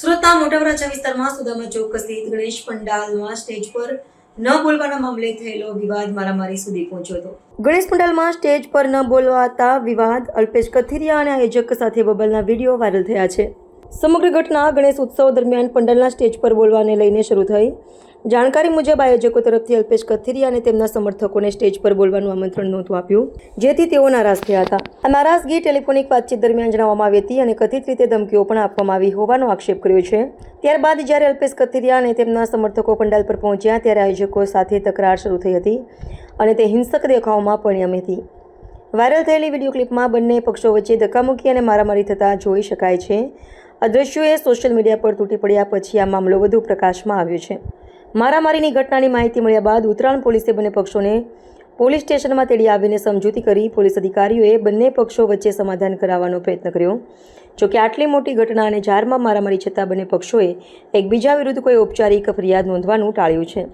સુરતના મોટાવરાચા વિસ્તારમાં સુદામા ચોક સ્થિત ગણેશ પંડાલમાં સ્ટેજ પર ન બોલવાના મામલે થયેલો વિવાદ મારામારી સુધી પહોંચ્યો હતો. ગણેશ પંડાલમાં સ્ટેજ પર ન બોલવાતા વિવાદ અલ્પેશ કથિરિયા અને આયોજક સાથે બબલના વીડિયો વાયરલ થયા છે. સમગ્ર ઘટના ગણેશ ઉત્સવ દરમિયાન પંડાલના સ્ટેજ પર બોલવાને લઈને શરૂ થઈ. જાણકારી મુજબ આયોજકો તરફથી અલ્પેશ કથિરિયા અને તેમના સમર્થકોને સ્ટેજ પર બોલવાનું આમંત્રણ નહોતું આપ્યું, જેથી તેઓ નારાજ થયા હતા. આ નારાજગી ટેલિફોનિક વાતચીત દરમિયાન જણાવવામાં આવી હતી અને કથિત રીતે ધમકીઓ પણ આપવામાં આવી હોવાનો આક્ષેપ કર્યો છે. ત્યારબાદ જ્યારે અલ્પેશ કથિરિયા અને તેમના સમર્થકો પંડાલ પર પહોંચ્યા, ત્યારે આયોજકો સાથે તકરાર શરૂ થઈ હતી અને તે હિંસક દેખાવમાં પરિણમી હતી. વાયરલ થયેલી વીડિયો ક્લિપમાં બંને પક્ષો વચ્ચે ધક્કામુક્કી અને મારામારી થતા જોઈ શકાય છે. આ દ્રશ્યોએ સોશિયલ મીડિયા પર તૂટી પડ્યા પછી આ મામલો વધુ પ્રકાશમાં આવ્યો છે. મારામારીની ઘટનાની માહિતી મળ્યા બાદ ઉત્તરાયણ પોલીસે બંને પક્ષોને પોલીસ સ્ટેશનમાં તેડી આવીને સમજૂતી કરી પોલીસ અધિકારીઓએ બંને પક્ષો વચ્ચે સમાધાન કરાવવાનો પ્રયત્ન કર્યો. જોકે આટલી મોટી ઘટના અને જારમાં મારામારી છતાં બંને પક્ષોએ એકબીજા વિરુદ્ધ કોઈ ઔપચારિક ફરિયાદ નોંધવાનું ટાળ્યું છે.